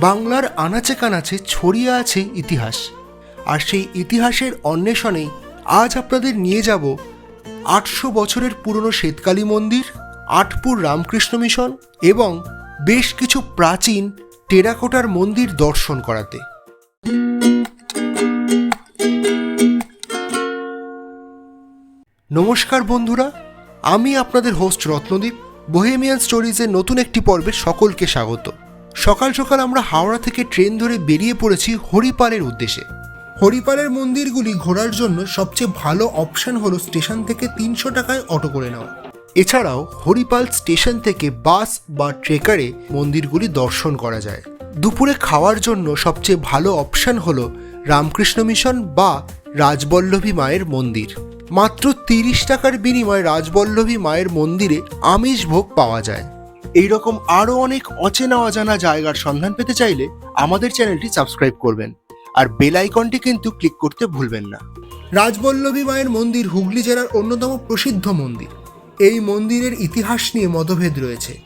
বাংলার আনাচে কানাচে ছড়িয়ে আছে ইতিহাস। আর সেই ইতিহাসের অন্বেষণেই আজ আপনাদের নিয়ে যাব আটশো বছরের পুরনো শ্বেতকালী মন্দির, আটপুর রামকৃষ্ণ মিশন এবং বেশ কিছু প্রাচীন টেরাকোটার মন্দির দর্শন করাতে। নমস্কার বন্ধুরা, আমি আপনাদের হোস্ট রত্নদীপ বোহেমিয়ান স্টোরিজের নতুন একটি পর্বে সকলকে স্বাগত। সকাল সকাল আমরা হাওড়া থেকে ট্রেন ধরে বেরিয়ে পড়েছি হরিপালের উদ্দেশ্যে। হরিপালের মন্দিরগুলি ঘোরার জন্য সবচেয়ে ভালো অপশন হলো স্টেশন থেকে তিনশো টাকায় অটো করে নেওয়া। এছাড়াও হরিপাল স্টেশন থেকে বাস বা ট্রেকারে মন্দিরগুলি দর্শন করা যায়। দুপুরে খাওয়ার জন্য সবচেয়ে ভালো অপশন হলো রামকৃষ্ণ মিশন বা রাজবল্লভী মায়ের মন্দির। মাত্র তিরিশ টাকার বিনিময়ে রাজবল্লভী মায়ের মন্দিরে আমিষ ভোগ পাওয়া যায়। এইরকম আরও অনেক অচেনা অজানা জায়গার সন্ধান পেতে চাইলে আমাদের চ্যানেলটি সাবস্ক্রাইব করবেন। আর বেল আইকনটি কিন্তু ক্লিক করতে ভুলবেন না। রাজবল্লভী মায়ের মন্দির হুগলি জেলার অন্যতম প্রসিদ্ধ মন্দির। এই মন্দিরের ইতিহাস নিয়ে মতভেদ রয়েছে।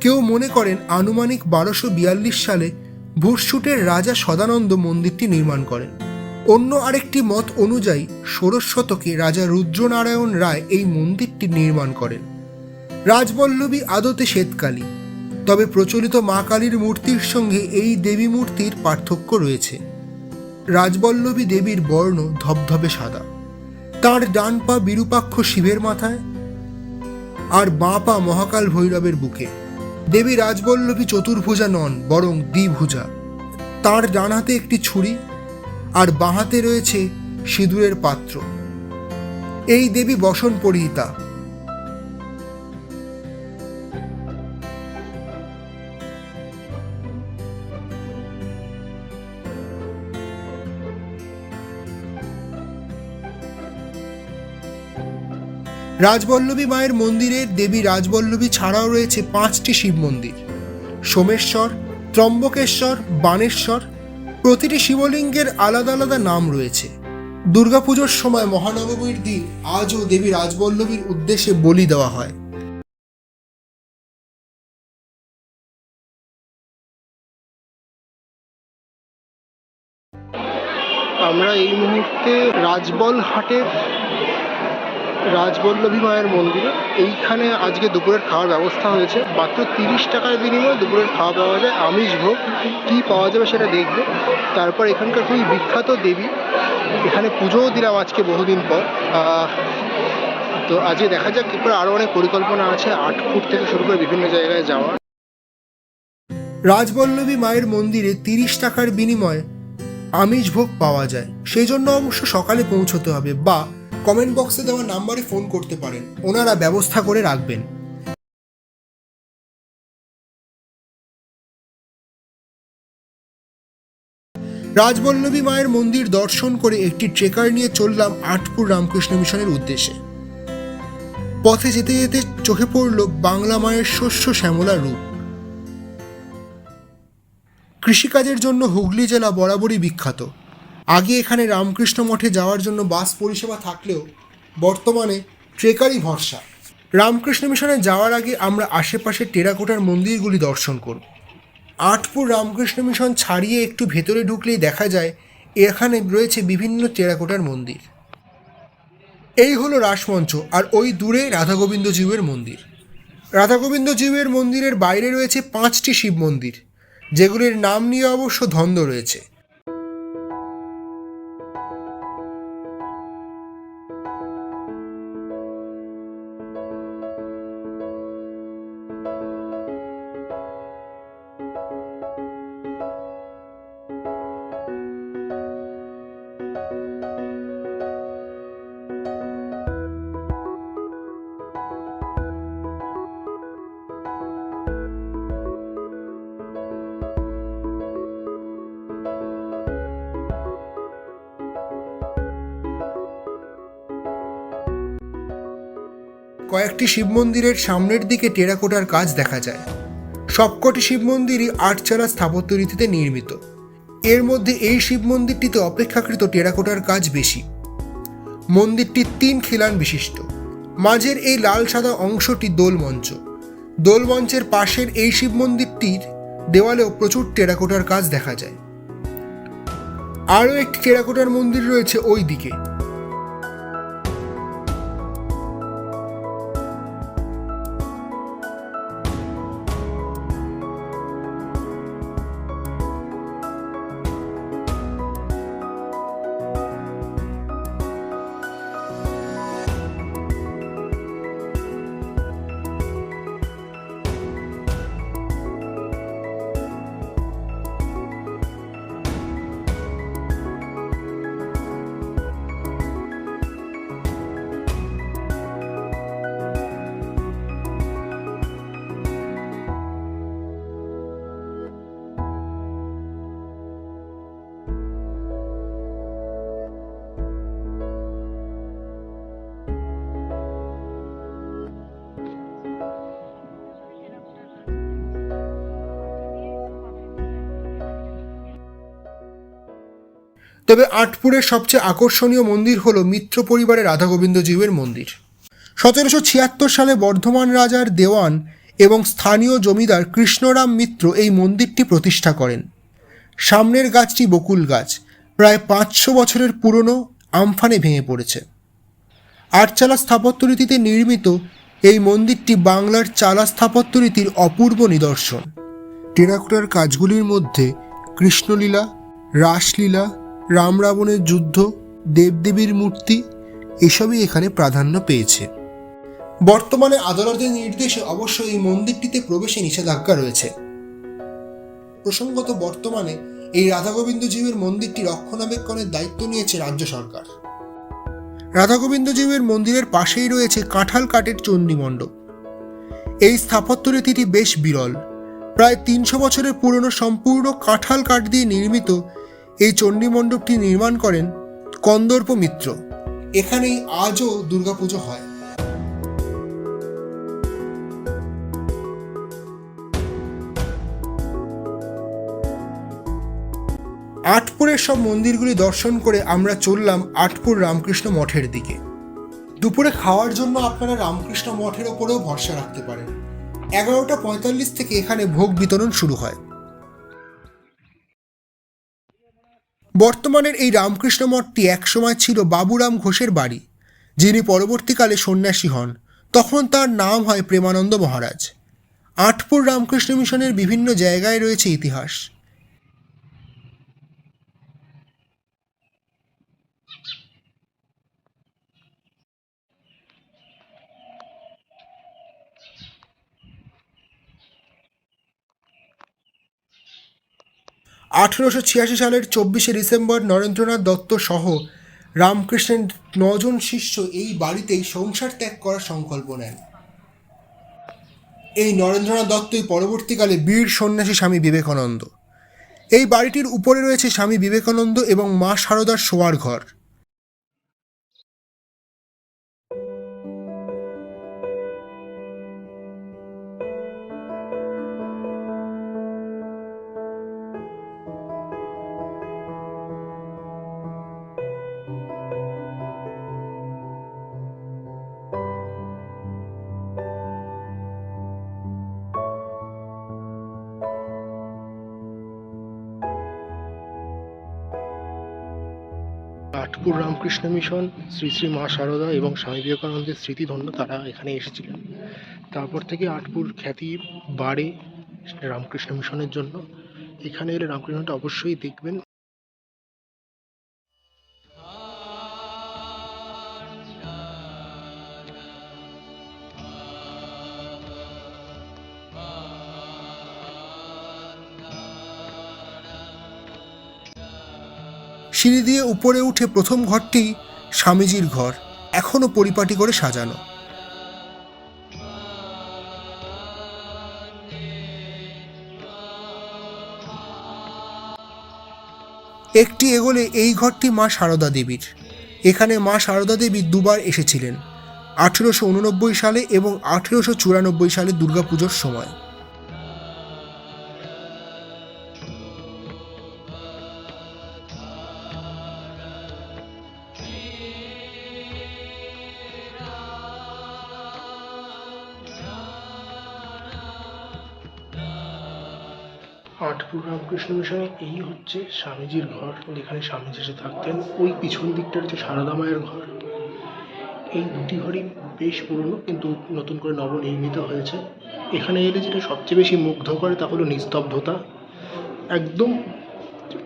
কেউ মনে করেন আনুমানিক বারোশো বিয়াল্লিশ সালে ভুরসুটের রাজা সদানন্দ মন্দিরটি নির্মাণ করেন। অন্য আরেকটি মত অনুযায়ী, ষোড়শ শতকে রাজা রুদ্রনারায়ণ রায় এই মন্দিরটি নির্মাণ করেন। রাজবল্লভী আদতে শ্বেতকালী। তবে প্রচলিত মা কালীর মূর্তির সঙ্গে এই দেবী মূর্তির পার্থক্য রয়েছে। রাজবল্লভী দেবীর বর্ণ ধবধবে সাদা। তার ডান পা বিরূপাক্ষ শিবের মাথায় আর বাঁ পা মহাকাল ভৈরবের বুকে। দেবী রাজবল্লভী চতুর্ভুজা নন, বরং দ্বিভুজা। তার ডান হাতে একটি ছুরি আর বাঁ হাতে রয়েছে সিঁদুরের পাত্র। এই দেবী বসন পরিহিতা। রাজবল্লভী মায়ের মন্দিরে দেবী রাজবল্লভী ছাড়াও রয়েছে পাঁচটি শিব মন্দির। সোমেশ্বর, ত্রম্বকেশ্বর, বানেশ্বর, প্রতিটি শিবলিঙ্গের আলাদা আলাদা নাম রয়েছে। দুর্গাপুজোর সময় মহানবমীর দিন আজও দেবী রাজবল্লভীর উদ্দেশ্যে বলি দেওয়া হয়। আমরা এই মুহূর্তে রাজবল হাটের রাজবল্লভী মায়ের মন্দিরে এইখানে আজকে দুপুরের খাওয়ার ব্যবস্থা হয়েছে। মাত্র তিরিশ টাকার বিনিময়ে দুপুরের খাওয়া পাওয়া যায়, আমিষ ভোগ। কী পাওয়া যাবে সেটা দেখব। তারপর এখানকার খুবই বিখ্যাত দেবী। এখানে পুজোও দিলাম আজকে বহুদিন পর। তো আজকে দেখা যাক, এরপর আরও অনেক পরিকল্পনা আছে, আট ফুট থেকে শুরু করে বিভিন্ন জায়গায় যাওয়া রাজবল্লভী মায়ের মন্দিরে তিরিশ টাকার বিনিময়ে আমিষ ভোগ পাওয়া যায়। সেই জন্য অবশ্য সকালে পৌঁছতে হবে, বা কমেন্ট বক্সে দেওয়া নাম্বারে ফোন করতে পারেন। ওনারা ব্যবস্থা করে রাখবেন। রাজবল্লভী মায়ের মন্দির দর্শন করে একটি ট্রেকার নিয়ে চললাম আটপুর রামকৃষ্ণ মিশনের উদ্দেশ্যে। পথে যেতে যেতে চোখে পড়ল বাংলা মায়ের শস্য শ্যামলা রূপ। কৃষিকাজের জন্য হুগলি জেলা বরাবরই বিখ্যাত। আগে এখানে রামকৃষ্ণ মঠে যাওয়ার জন্য বাস পরিষেবা থাকলেও বর্তমানে ট্রেকারই ভরসা। রামকৃষ্ণ মিশনে যাওয়ার আগে আমরা আশেপাশে টেরাকোটার মন্দিরগুলি দর্শন করব। আটপুর রামকৃষ্ণ মিশন ছাড়িয়ে একটু ভেতরে ঢুকলেই দেখা যায় এখানে রয়েছে বিভিন্ন টেরাকোটার মন্দির। এই হলো রাসমঞ্চ আর ওই দূরে রাধা গোবিন্দ জিউয়ের মন্দির। রাধা গোবিন্দ জিউয়ের মন্দিরের বাইরে রয়েছে পাঁচটি শিব মন্দির, যেগুলির নাম নিয়ে অবশ্য ধন্দ রয়েছে। কয়েকটি শিব মন্দিরের সামনের দিকে টেরাকোটার কাজ দেখা যায়। সবকটি শিব মন্দিরই আটচালা স্থাপত্য রীতিতে নির্মিত। এর মধ্যে এই শিব মন্দিরটিতে অপেক্ষাকৃত টেরাকোটার কাজ বেশি। মন্দিরটি তিন খিলান বিশিষ্ট। মাঝের এই লাল সাদা অংশটি দোলমঞ্চ দোলমঞ্চের পাশের এই শিব মন্দিরটির দেওয়ালেও প্রচুর টেরাকোটার কাজ দেখা যায়। আরও একটি টেরাকোটার মন্দির রয়েছে ওই দিকে তবে আটপুরের সবচেয়ে আকর্ষণীয় মন্দির হল মিত্র পরিবারের রাধা গোবিন্দ জীবের মন্দির। সতেরোশো ছিয়াত্তর সালে বর্ধমান রাজার দেওয়ান এবং স্থানীয় জমিদার কৃষ্ণরাম মিত্র এই মন্দিরটি প্রতিষ্ঠা করেন। সামনের গাছটি বকুল গাছ, প্রায় পাঁচশো বছরের পুরনো, আমফানে ভেঙে পড়েছে। আটচালা স্থাপত্যরীতিতে নির্মিত এই মন্দিরটি বাংলার চালা স্থাপত্যরীতির অপূর্ব নিদর্শন। টেরাকোটার কাজগুলির মধ্যে কৃষ্ণলীলা, রাসলীলা রাম রাবণের যুদ্ধ, দেবদেবীর মূর্তি, এসবই এখানে প্রাধান্য পেয়েছে। বর্তমানে আদালতের নির্দেশে অবশ্য এই মন্দিরটিতে প্রবেশে নিষেধাজ্ঞা রয়েছে। প্রসঙ্গত বর্তমানে এই রাধা গোবিন্দ জীবের মন্দিরটি রক্ষণাবেক্ষণের দায়িত্ব নিয়েছে রাজ্য সরকার। রাধা গোবিন্দ জীবের মন্দিরের পাশেই রয়েছে কাঁঠাল কাঠের চণ্ডী মণ্ডপ। এই স্থাপত্য রীতিটি বেশ বিরল। প্রায় তিনশো বছরের পুরনো সম্পূর্ণ কাঁঠাল কাঠ দিয়ে নির্মিত এই চণ্ডী মণ্ডপটি নির্মাণ করেন কন্দর্প মিত্র। এখানেই আজও দুর্গাপুজো হয়। আটপুরের সব মন্দিরগুলি দর্শন করে আমরা চললাম আটপুর রামকৃষ্ণ মঠের দিকে। দুপুরে খাওয়ার জন্য আপনারা রামকৃষ্ণ মঠের ওপরেও ভরসা রাখতে পারেন। এগারোটা পঁয়তাল্লিশ থেকে এখানে ভোগ বিতরণ শুরু হয়। বর্তমানের এই রামকৃষ্ণ মঠটি একসময় ছিল বাবুরাম ঘোষের বাড়ি, যিনি পরবর্তীকালে সন্ন্যাসী হন। তখন তার নাম হয় প্রেমানন্দ মহারাজ। আটপুর রামকৃষ্ণ মিশনের বিভিন্ন জায়গায় রয়েছে ইতিহাস। আঠেরোশো ছিয়াশি সালের চব্বিশে ডিসেম্বর নরেন্দ্রনাথ দত্ত সহ রামকৃষ্ণের নজন শিষ্য এই বাড়িতেই সংসার ত্যাগ করার সংকল্প নেন। এই নরেন্দ্রনাথ দত্তই পরবর্তীকালে বীর সন্ন্যাসী স্বামী বিবেকানন্দ। এই বাড়িটির উপরে রয়েছে স্বামী বিবেকানন্দ এবং মা শারদার শোয়ার ঘর। আটপুর রামকৃষ্ণ মিশন, শ্রী শ্রী মা সারদা এবং স্বামী বিবেকানন্দের স্মৃতিধন্য তারা এখানে এসেছিলেন। তারপর থেকে আটপুর খ্যাতি বাড়ে রামকৃষ্ণ মিশনের জন্য। এখানে এলে রামকৃষ্ণটা অবশ্যই দেখবেন। সিঁড়ি দিয়ে উপরে উঠে প্রথম ঘরটি স্বামীজির ঘর, এখনও পরিপাটি করে সাজানো। একটি এগোলে এই ঘরটি মা সারদা দেবীর। এখানে মা সারদা দেবী দুবার এসেছিলেন, আঠেরোশো উননব্বই সালে এবং আঠেরোশো চুরানব্বই সালে দুর্গাপুজোর সময়। রামকৃষ্ণ মিশনে এই হচ্ছে স্বামীজির ঘর, যেখানে স্বামীজি এসে থাকতেন। ওই পিছন দিকটা হচ্ছে সারদা মায়ের ঘর। এই দুটি ঘরই বেশ পুরনো, কিন্তু নতুন করে নবনির্মিত হয়েছে। এখানে এলে যেটা সবচেয়ে বেশি মুগ্ধ করে তা হলো নিস্তব্ধতা। একদম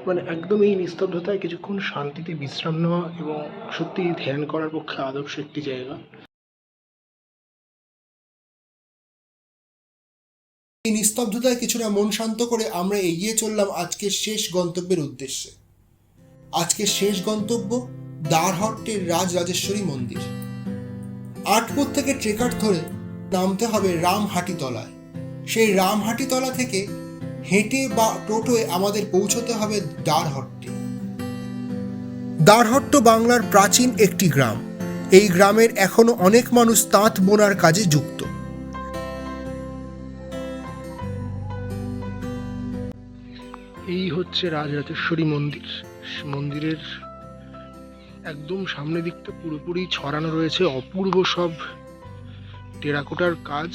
মানে একদম এই নিস্তব্ধতায় কিছুক্ষণ শান্তিতে বিশ্রাম নেওয়া এবং সত্যি ধ্যান করার পক্ষে আদর্শ একটি জায়গা। এই নিস্তব্ধতায় কিছুটা মন শান্ত করে আমরা এগিয়ে চললাম আজকের শেষ গন্তব্যের উদ্দেশ্যে। আজকের শেষ গন্তব্য দ্বারহট্টের রাজ রাজেশ্বরী মন্দির। আটপুর থেকে ট্রেকার ধরে নামতে হবে রামহাটি তলায় সেই রামহাটি তলা থেকে হেঁটে বা টোটোয় আমাদের পৌঁছতে হবে দ্বারহট্টে দ্বারহট্ট বাংলার প্রাচীন একটি গ্রাম। এই গ্রামের এখনও অনেক মানুষ তাঁত বোনার কাজে যুক্ত। এই হচ্ছে রাজরাজেশ্বরী মন্দির। মন্দিরের একদম সামনে দিকটা পুরোপুরি ছড়ানো রয়েছে, অপূর্ব সব টেরাকোটার কাজ।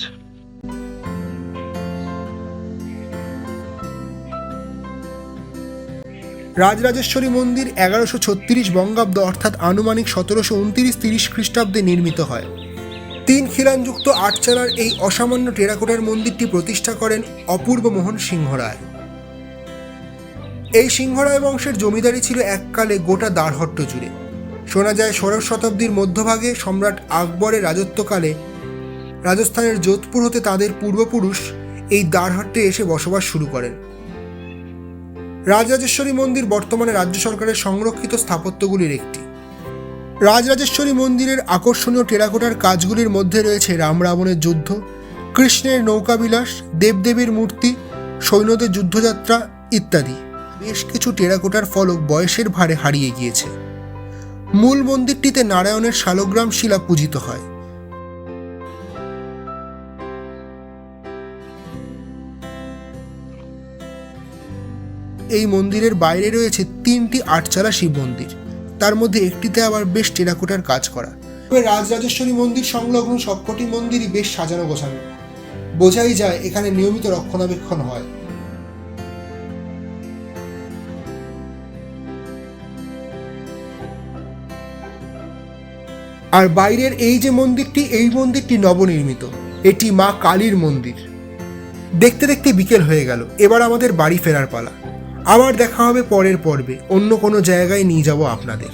রাজরাজেশ্বরী মন্দির এগারোশো ছত্রিশ বঙ্গাব্দ অর্থাৎ আনুমানিক সতেরোশো উনত্রিশ তিরিশ খ্রিস্টাব্দে নির্মিত হয়। তিন খিলানযুক্ত আটচালার এই অসামান্য টেরাকোটার মন্দিরটি প্রতিষ্ঠা করেন অপূর্ব মোহন সিংহ রায়। এই সিংহরায় বংশের জমিদারি ছিল এককালে গোটা দ্বারহট্ট জুড়ে। শোনা যায় ষোড়শ শতাব্দীর মধ্যভাগে সম্রাট আকবরের রাজত্বকালে রাজস্থানের যোধপুর হতে তাদের পূর্বপুরুষ এই দ্বারহট্টে এসে বসবাস শুরু করেন। রাজরাজেশ্বরী মন্দির বর্তমানে রাজ্য সরকারের সংরক্ষিত স্থাপত্যগুলির একটি। রাজরাজেশ্বরী মন্দিরের আকর্ষণীয় টেরাকোটার কাজগুলির মধ্যে রয়েছে রাম রাবণের যুদ্ধ, কৃষ্ণের নৌকাবিলাস, দেবদেবীর মূর্তি, সৈন্যদের যুদ্ধযাত্রা ইত্যাদি। বেশ কিছু টেরাকোটার ফলক বয়সের ভারে হারিয়ে গিয়েছে। মূল মন্দিরটিতে নারায়ণের শালগ্রাম শিলা পূজিত হয়। এই মন্দিরের বাইরে রয়েছে তিনটি আটচালা শিব মন্দির। তার মধ্যে একটিতে আবার বেশ টেরাকোটার কাজ করা। তবে রাজরাজেশ্বরী মন্দির সংলগ্ন সবকটি মন্দিরই বেশ সাজানো গোছানো। বোঝাই যায় এখানে নিয়মিত রক্ষণাবেক্ষণ হয়। আর বাইরের এই যে মন্দিরটি, এই মন্দিরটি নবনির্মিত। এটি মা কালীর মন্দির। দেখতে দেখতে বিকেল হয়ে গেল। এবার আমাদের বাড়ি ফেরার পালা। আবার দেখা হবে পরের পর্বে। অন্য কোনো জায়গায় নিয়ে যাব আপনাদের।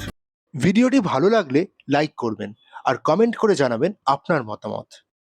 ভিডিওটি ভালো লাগলে লাইক করবেন আর কমেন্ট করে জানাবেন আপনার মতামত।